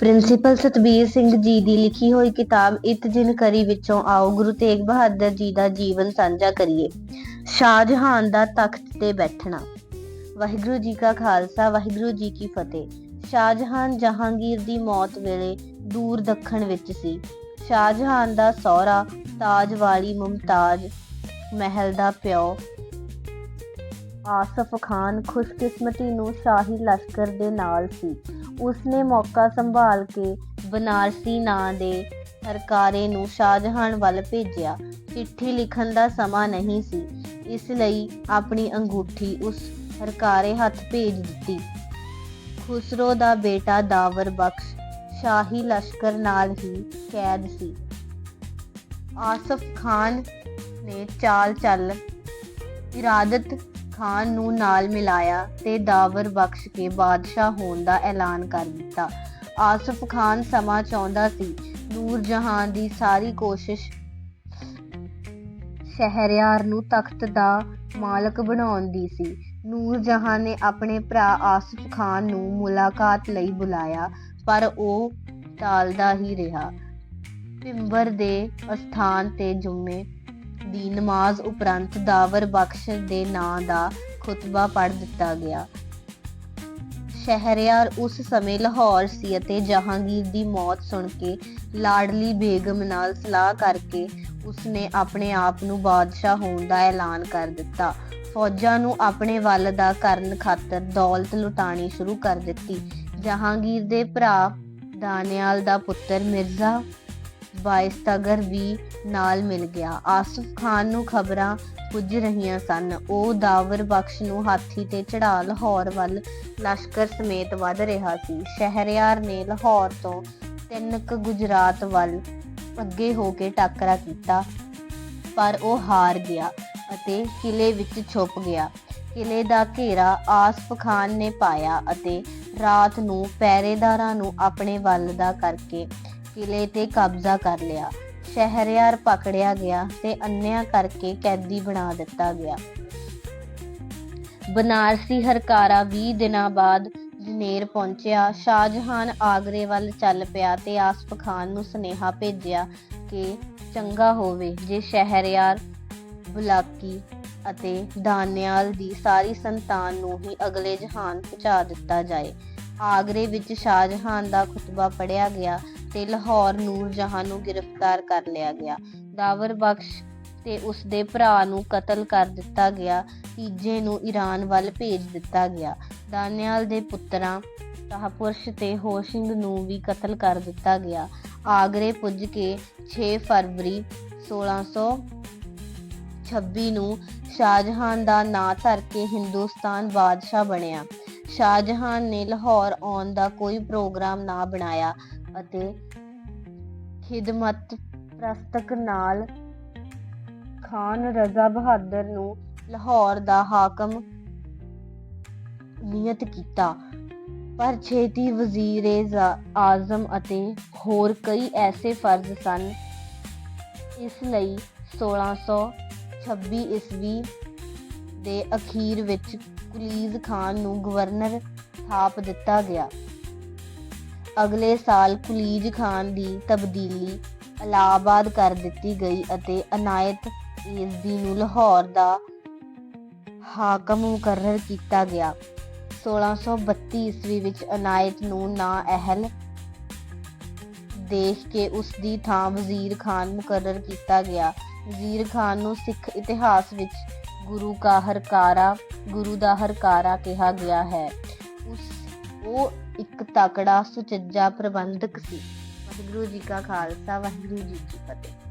Principal Satbir Singh ji ਦੀ ਲਿਖੀ ਹੋਈ ਕਿਤਾਬ, ਇਤ ਜਿਨ ਕਰੀ ਵਿੱਚੋਂ ਆਓ, ਗੁਰੂ ਤੇਗ ਬਹਾਦਰ ਜੀ ਦਾ ਜੀਵਨ ਸਾਂਝਾ ਕਰੀਏ, ਸ਼ਾਹਜਹਾਨ ਦਾ ਤਖਤ ਤੇ ਬੈਠਣਾ। ਵਾਹਿਗੁਰੂ ਜੀ ਕਾ ਖਾਲਸਾ, ਵਾਹਿਗੁਰੂ ਜੀ ਕੀ ਫਤਿਹ। ਸ਼ਾਹਜਹਾਨ ਜਹਾਂਗੀਰ ਦੀ ਮੌਤ ਵੇਲੇ ਦੂਰ ਦੱਖਣ ਵਿੱਚ ਸੀ। ਸ਼ਾਹਜਹਾਨ ਦਾ ਸਹੁਰਾ, ਤਾਜ ਵਾਲੀ ਮੁਮਤਾਜ਼ ਮਹਿਲ ਦਾ ਪਿਓ ਆਸਫ ਖਾਨ ਖੁਸ਼ਕਿਸਮਤੀ ਨੂੰ ਸ਼ਾਹੀ ਲਸ਼ਕਰ ਦੇ ਨਾਲ ਸੀ। ਉਸਨੇ ਮੌਕਾ ਸੰਭਾਲ ਕੇ ਬਨਾਰਸੀ ਨਾਂ ਦੇ ਹਰਕਾਰੇ ਨੂੰ ਸ਼ਾਹਜਹਾਨ ਵੱਲ ਭੇਜਿਆ। ਚਿੱਠੀ ਲਿਖਣ ਦਾ ਸਮਾਂ ਨਹੀਂ ਸੀ। ਇਸ ਲਈ ਆਪਣੀ ਅੰਗੂਠੀ ਉਸ ਹਰਕਾਰੇ ਹੱਥ ਭੇਜ ਦਿੱਤੀ। ਖੁਸਰੋ ਦਾ ਬੇਟਾ ਦਾਵਰ ਬਖਸ਼ ਸ਼ਾਹੀ ਲਸ਼ਕਰ ਨਾਲ ਹੀ ਕੈਦ ਸੀ। ਆਸਫ ਖਾਨ ਨੇ ਚਾਲ ਚੱਲ ਇਰਾਦਤ ਖਾਨ ਨੂੰ ਨਾਲ ਮਿਲਾਇਆ ਤੇ ਦਾਵਰ ਬਖਸ਼ ਕੇ ਬਾਦਸ਼ਾਹ ਹੋਣ ਦਾ ਐਲਾਨ ਕਰ ਦਿੱਤਾ। ਆਸਫ ਖਾਨ ਸਮਾਂ ਚਾਹੁੰਦਾ ਸੀ ਨੂਰ ਜਹਾਨ ਦੀ ਸਾਰੀ ਕੋਸ਼ਿਸ਼ ਸ਼ਹਿਰਿਆਰ ਨੂੰ ਤਖਤ ਦਾ ਮਾਲਕ ਬਣਾਉਣ ਦੀ ਸੀ। ਨੂਰ ਜਹਾਨ ਨੇ ਆਪਣੇ ਭਰਾ ਆਸਫ ਖਾਨ ਨੂੰ ਮੁਲਾਕਾਤ ਲਈ ਬੁਲਾਇਆ, ਪਰ ਉਹ ਟਾਲਦਾ ਹੀ ਰਿਹਾ। ਪਿੰਬਰ ਦੇ ਅਸਥਾਨ ਤੇ ਜੁਮੇ ਦੀ ਨਮਾਜ਼ ਉਪਰੰਤ ਦਾਵਰ ਬਖਸ਼ ਦੇ ਨਾਂ ਦਾ ਖੁਤਬਾ ਪੜ੍ਹ ਦਿੱਤਾ ਗਿਆ। ਸ਼ਹਿਰਯਾਰ ਉਸ ਸਮੇਂ ਲਾਹੌਰ ਸੀ ਅਤੇ ਜਹਾਂਗੀਰ ਦੀ ਮੌਤ ਸੁਣ ਕੇ ਲਾਡਲੀ ਬੇਗਮ ਨਾਲ ਸਲਾਹ ਕਰਕੇ ਉਸਨੇ ਆਪਣੇ ਆਪ ਨੂੰ ਬਾਦਸ਼ਾਹ ਹੋਣ ਦਾ ਐਲਾਨ ਕਰ ਦਿੱਤਾ। ਫੌਜਾਂ ਨੂੰ ਆਪਣੇ ਵੱਲ ਦਾ ਕਰਨ ਖਾਤਰ ਦੌਲਤ ਲੁਟਾਣੀ ਸ਼ੁਰੂ ਕਰ ਦਿੱਤੀ। ਜਹਾਂਗੀਰ ਦੇ ਭਰਾ ਦਾਨਿਆਲ ਦਾ ਪੁੱਤਰ ਮਿਰਜ਼ਾ ਬਾਇਸਤਗਰ ਵੀ ਨਾਲ ਮਿਲ ਗਿਆ। ਆਸਫ ਖਾਨ ਨੂੰ ਖਬਰਾਂ ਪੁੱਜ ਰਹੀਆਂ ਸਨ। ਉਹ ਦਾਵਰ ਬਖਸ਼ ਨੂੰ ਹਾਥੀ ਤੇ ਚੜਾ ਲਾਹੌਰ ਵੱਲ ਲਸ਼ਕਰ ਸਮੇਤ ਵੱਧ ਰਿਹਾ ਸੀ। ਸ਼ਹਿਰਯਾਰ ਨੇ ਲਾਹੌਰ ਤੋਂ ਤਿੰਨ ਕੁ ਗੁਜਰਾਤ ਵੱਲ ਅੱਗੇ ਹੋ ਕੇ ਟਾਕਰਾ ਕੀਤਾ, ਪਰ ਉਹ ਹਾਰ ਗਿਆ ਅਤੇ ਕਿਲੇ ਵਿੱਚ ਛੁਪ ਗਿਆ। ਕਿਲੇ ਦਾ ਘੇਰਾ ਆਸਫ ਖਾਨ ਨੇ ਪਾਇਆ ਅਤੇ ਰਾਤ ਨੂੰ ਪਹਿਰੇਦਾਰਾਂ ਨੂੰ ਆਪਣੇ ਵੱਲ ਦਾ ਕਰਕੇ ਕਿਲੇ ਤੇ ਕਬਜ਼ਾ ਕਰ ਲਿਆ। ਸ਼ਹਿਰਯਾਰ ਪਕੜਿਆ ਗਿਆ ਤੇ ਅੰਨਿਆਂ ਕਰਕੇ ਕੈਦੀ ਬਣਾ ਦਿੱਤਾ ਗਿਆ। ਬਨਾਰਸੀ ਹਰਕਾਰਾ 20 ਦਿਨਾਂ ਬਾਅਦ ਜਨੇਰ ਪਹੁੰਚਿਆ। ਸ਼ਾਹਜਹਾਨ ਆਗਰੇ ਵੱਲ ਚੱਲ ਪਿਆ ਤੇ ਆਸਫ ਖਾਨ ਨੂੰ ਸੁਨੇਹਾ ਭੇਜਿਆ ਕਿ ਚੰਗਾ ਹੋਵੇ ਜੇ ਸ਼ਹਿਰਿਆਰ ਬੁਲਾਕੀ ਅਤੇ ਦਾਨਿਆਲ ਦੀ ਸਾਰੀ ਸੰਤਾਨ ਨੂੰ ਹੀ ਅਗਲੇ ਜਹਾਨ ਪਹੁੰਚਾ ਦਿੱਤਾ ਜਾਏ। ਆਗਰੇ ਵਿੱਚ ਸ਼ਾਹਜਹਾਨ ਦਾ ਖੁਤਬਾ ਪੜਿਆ ਗਿਆ ਤੇ ਲਾਹੌਰ ਨੂਰ ਜਹਾਂ ਨੂੰ ਗ੍ਰਿਫਤਾਰ ਕਰ ਲਿਆ ਗਿਆ। ਦਾਵਰ ਬਖਸ਼ ਤੇ ਉਸ ਦੇ ਭਰਾ ਨੂੰ ਕਤਲ ਕਰ ਦਿੱਤਾ ਗਿਆ। ਤੀਜੇ ਨੂੰ ਈਰਾਨ ਵੱਲ ਭੇਜ ਦਿੱਤਾ ਗਿਆ। ਦਾਨਿਆਲ ਦੇ ਪੁੱਤਰਾਂ ਤਾਹਪੁਰਸ਼ ਤੇ ਹੋਸ਼ਿੰਗ ਨੂੰ ਵੀ ਕਤਲ ਕਰ ਦਿੱਤਾ ਗਿਆ। ਆਗਰੇ ਪੁੱਜ ਕੇ 6 ਫਰਵਰੀ 1626 ਨੂੰ ਸ਼ਾਹਜਹਾਨ ਦਾ ਨਾਂ ਧਰ ਕੇ ਹਿੰਦੁਸਤਾਨ ਬਾਦਸ਼ਾਹ ਬਣਿਆ। ਸ਼ਾਹਜਹਾਨ ਨੇ ਲਾਹੌਰ ਆਉਣ ਦਾ ਕੋਈ ਪ੍ਰੋਗਰਾਮ ਨਾ ਬਣਾਇਆ। ਅਤੇ ਖਿਦਮਤ ਪ੍ਰਸਤਕ ਨਾਲ ਖਾਨ ਰਜ਼ਾ ਬਹਾਦਰ ਨੂੰ ਲਾਹੌਰ ਦਾ ਹਾਕਮ ਨਿਯਤ ਕੀਤਾ। ਪਰ ਛੇਤੀ ਵਜ਼ੀਰ ਆਜ਼ਮ ਅਤੇ ਹੋਰ ਕਈ ਐਸੇ ਫਰਜ਼ ਸਨ। ਇਸ ਲਈ 1626 ਈਸਵੀ ਦੇ ਅਖੀਰ ਵਿੱਚ ਕੁਲੀਜ਼ ਖਾਨ ਨੂੰ ਗਵਰਨਰ ਥਾਪ ਦਿੱਤਾ ਗਿਆ। ਅਗਲੇ ਸਾਲ ਕੁਲੀਜ ਖਾਨ ਦੀ ਤਬਦੀਲੀ ਇਲਾਹਾਬਾਦ ਕਰ ਦਿੱਤੀ ਗਈ ਅਤੇ ਅਨਾਇਤ ਏਜ਼ਦੀ ਨੂੰ ਲਾਹੌਰ ਦਾ ਹਾਕਮ ਮੁਕਰਰ ਕੀਤਾ ਗਿਆ। 1632 ਈਸਵੀ ਵਿੱਚ ਅਨਾਇਤ ਨੂੰ ਨਾਅਹਿਲ ਦੇਖ ਕੇ ਉਸ ਦੀ ਥਾਂ ਵਜ਼ੀਰ ਖਾਨ ਮੁਕਰਰ ਕੀਤਾ ਗਿਆ। ਵਜ਼ੀਰ ਖਾਨ ਨੂੰ ਸਿੱਖ ਇਤਿਹਾਸ ਵਿੱਚ ਗੁਰੂ ਕਾ ਹਰਕਾਰਾ, ਗੁਰੂ ਦਾ ਹਰਕਾਰਾ ਕਿਹਾ ਗਿਆ ਹੈ। ਉਸ ਉਹ ਇੱਕ ਤਕੜਾ ਸੁਚੱਜਾ ਪ੍ਰਬੰਧਕ ਸੀ। ਵਾਹਿਗੁਰੂ ਜੀ ਕਾ ਖਾਲਸਾ ਵਾਹਿਗੁਰੂ ਜੀ ਕੀ ਫਤਿਹ।